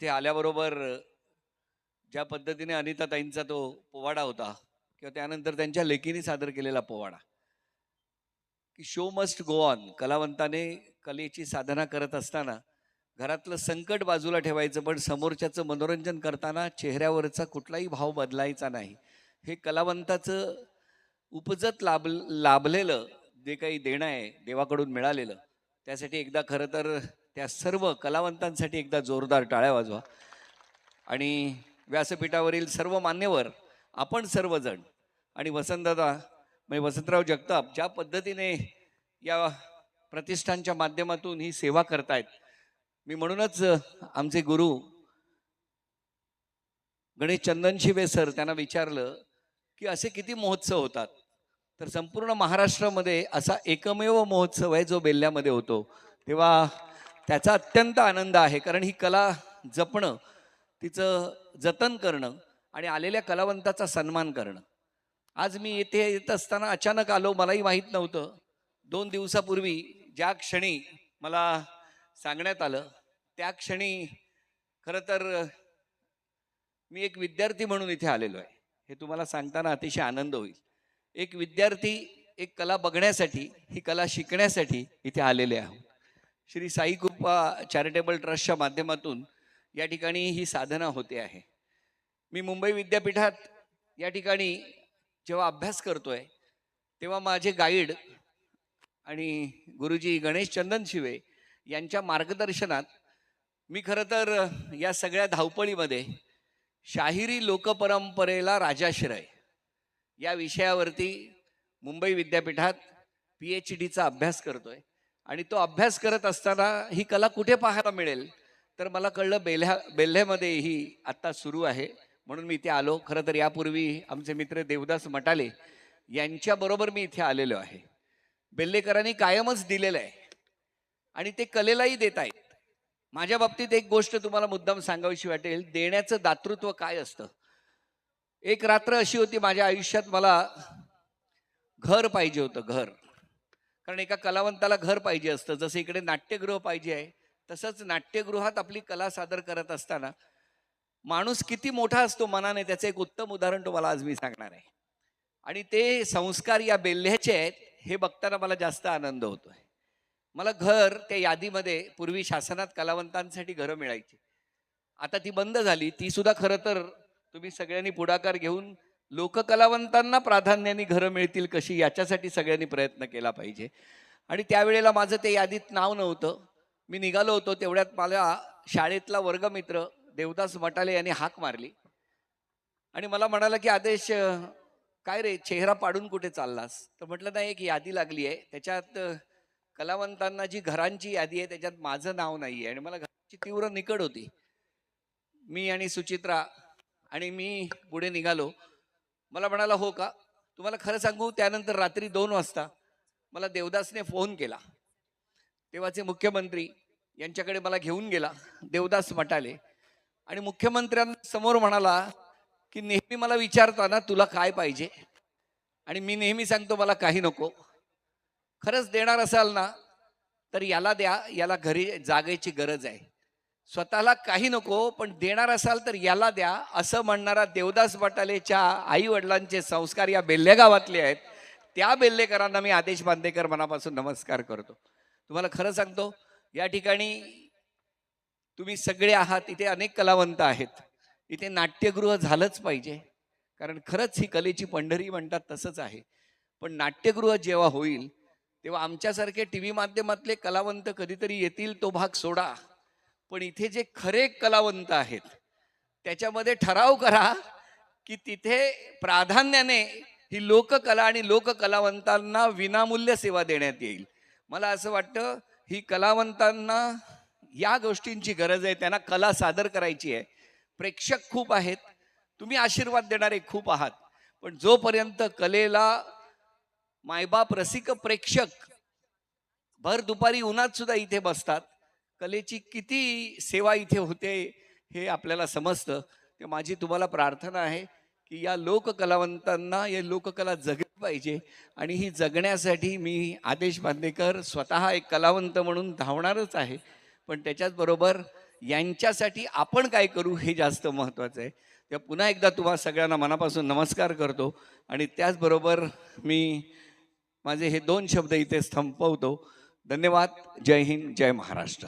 इथे आल्याबरोबर ज्या पद्धतीने अनिताताईंचा तो पोवाडा होता किंवा त्यानंतर त्यांच्या लेखीने सादर केलेला पोवाडा की शो मस्ट गो ऑन कलावंताने कलेची साधना करत असताना घरातलं संकट बाजूला ठेवायचं पण समोरच्याचं मनोरंजन करताना चेहऱ्यावरचा कुठलाही भाव बदलायचा नाही. हे कलावंताचं उपजत लाभ लाभलेलं जे काही देणं आहे देवाकडून मिळालेलं त्यासाठी एकदा खरं तर त्या सर्व कलावंतांसाठी एकदा जोरदार टाळ्या वाजवा. आणि व्यासपीठावरील सर्व मान्यवर आपण सर्वजण आणि वसंतदादा म्हणजे वसंतराव जगताप ज्या पद्धतीने या प्रतिष्ठानच्या माध्यमातून ही सेवा करतायत मी म्हणूनच आमचे गुरु गणेश चंदन शिवे सर त्यांना विचारलं की असे किती महोत्सव होतात? तर संपूर्ण महाराष्ट्रामध्ये असा एकमेव महोत्सव आहे जो बेल्ल्यामध्ये होतो. तेव्हा त्याचा अत्यंत आनंद आहे कारण ही कला जपणं तिचं जतन करणं आणि आलेल्या कलावंताचा सन्मान करणं. आज मी येथे येत असताना अचानक आलो मलाही माहीत नव्हतं. दोन दिवसापूर्वी ज्या क्षणी मला सांगण्यात आलं त्या क्षणी खरं तर मी एक विद्यार्थी म्हणून इथे आलेलो आहे. हे तुम्हाला सांगताना अतिशय आनंद होईल. एक विद्यार्थी एक कला बघण्यासाठी ही कला शिकण्यासाठी इथे आलेले आहोत. श्री साई कृपा चॅरिटेबल ट्रस्टच्या माध्यमातून या ठिकाणी ही साधना होते आहे. मी मुंबई विद्यापीठात या ठिकाणी जेव्हा अभ्यास करतोय तेव्हा माझे गाईड आणि गुरुजी गणेश चंदन शिवे यांच्या मार्गदर्शनात मी खरं तर या सगळ्या धावपळीमध्ये शाहिरी लोकपरंपरेला राजाश्रय या विषयावरती मुंबई विद्यापीठात पी एच डीचा अभ्यास करतोय. आणि तो अभ्यास करत असताना ही कला कुठे पाहायला मिळेल? तर मला कळलं बेल्ह्या बेल्ह्यामध्ये ही आत्ता सुरू आहे. म्हणून मी इथे आलो. खरं तर यापूर्वी आमचे मित्र देवदास मटाले यांच्याबरोबर मी इथे आलेलो आहे. बेल्लेकरांनी कायमच दिलेलं आहे. आणि ते कलेलाही देत आहेत माझ्या बाबतीत एक गोष्ट तुम्हाला मुद्दाम सांगावीशी वाटेल. देण्याचं दातृत्व काय असतं? एक रात्र अशी होती माझ्या आयुष्यात मला घर पाहिजे होतं घर. कारण एका कलावंताला घर पाहिजे असतं. जसं इकडे नाट्यगृह पाहिजे आहे तसंच नाट्यगृहात आपली कला सादर करत असताना माणूस किती मोठा असतो मनाने त्याचं एक उत्तम उदाहरण तुम्हाला आज मी सांगणार आहे. आणि ते संस्कार या बेल्ह्याचे आहेत हे बघताना मला जास्त आनंद होतो आहे मला घर त्या यादीमध्ये पूर्वी शासनात कलावंतांसाठी घरं मिळायची. आता ती बंद झाली ती सुद्धा खरं तर तुम्ही सगळ्यांनी पुढाकार घेऊन लोककलावंतांना प्राधान्याने घरं मिळतील कशी याच्यासाठी सगळ्यांनी प्रयत्न केला पाहिजे. आणि त्यावेळेला माझं ते यादीत नाव नव्हतं. मी निघालो होतो तेवढ्यात मला शाळेतला वर्गमित्र देवदास मटाले यांनी हाक मारली. आणि मला म्हणाला की आदेश काय रे चेहरा पाडून कुठे चाललास? तर म्हटलं नाही एक यादी लागली आहे. त्याच्यात कलावंतांना जी घरांची यादी आहे त्याच्यात माझं नाव नाही आहे आणि मला घराची तीव्र निकड होती. मी आणि सुचित्रा आणि मी पुढे निघालो. मला म्हणाला हो का? तुम्हाला खरं सांगू त्यानंतर रात्री दोन वाजता मला देवदासने फोन केला. तेव्हाचे मुख्यमंत्री यांच्याकडे मला घेऊन गेला देवदास मटाले आणि मुख्यमंत्र्यांसमोर म्हणाला की नेहमी मला विचारताना तुला काय पाहिजे? आणि मी नेहमी सांगतो मला काही नको. खरंच देणार असाल ना तर याला द्या याला घरी जागेची गरज आहे. स्वतःला काही नको पण देणार असाल तर याला द्या असं म्हणणारा देवदास बटालेच्या आई वडिलांचे संस्कार या बेल्ले गावातले आहेत. त्या बेल्लेकरांना मी आदेश बांदेकर मनापासून नमस्कार करतो. तुम्हाला खरं सांगतो या ठिकाणी तुम्ही सगळे आहात इथे अनेक कलावंत आहेत. इथे नाट्यगृह झालंच पाहिजे कारण खरंच ही कलेची पंढरी म्हणतात तसंच आहे. पण नाट्यगृह जेव्हा होईल तेव्हा आमच्यासारखे टी व्ही माध्यमातले कलावंत कधीतरी येतील तो भाग सोडा. पण इथे जे खरे कलावंत आहेत त्याच्यामध्ये ठराव करा की तिथे प्राधान्याने ही लोककला आणि लोककलावंतांना विनामूल्य सेवा देण्यात येईल. मला असं वाटतं ही कलावंतांना या गोष्टींची गरज आहे त्यांना कला सादर करायची आहे. प्रेक्षक खूप आहेत तुम्ही आशीर्वाद देणारे खूप आहात पण जोपर्यंत कलेला मायबाप रसिक प्रेक्षक भर दुपारी उन्हात सुद्धा इथे बसतात कलेची किती सेवा इथे होते हे आपल्याला समजतं. ते माझी तुम्हाला प्रार्थना आहे की या लोककलावंतांना या लोककला जगली पाहिजे आणि ही जगण्यासाठी मी आदेश बांदेकर स्वतः एक कलावंत म्हणून धावणारच आहे. पण त्याच्याचबरोबर यांच्यासाठी आपण काय करू हे जास्त महत्त्वाचं आहे. तेव्हा पुन्हा एकदा तुम्हा सगळ्यांना मनापासून नमस्कार करतो आणि त्याचबरोबर मी माझे हे दोन शब्द इथे संपवतो. धन्यवाद. जय हिंद. जय महाराष्ट्र.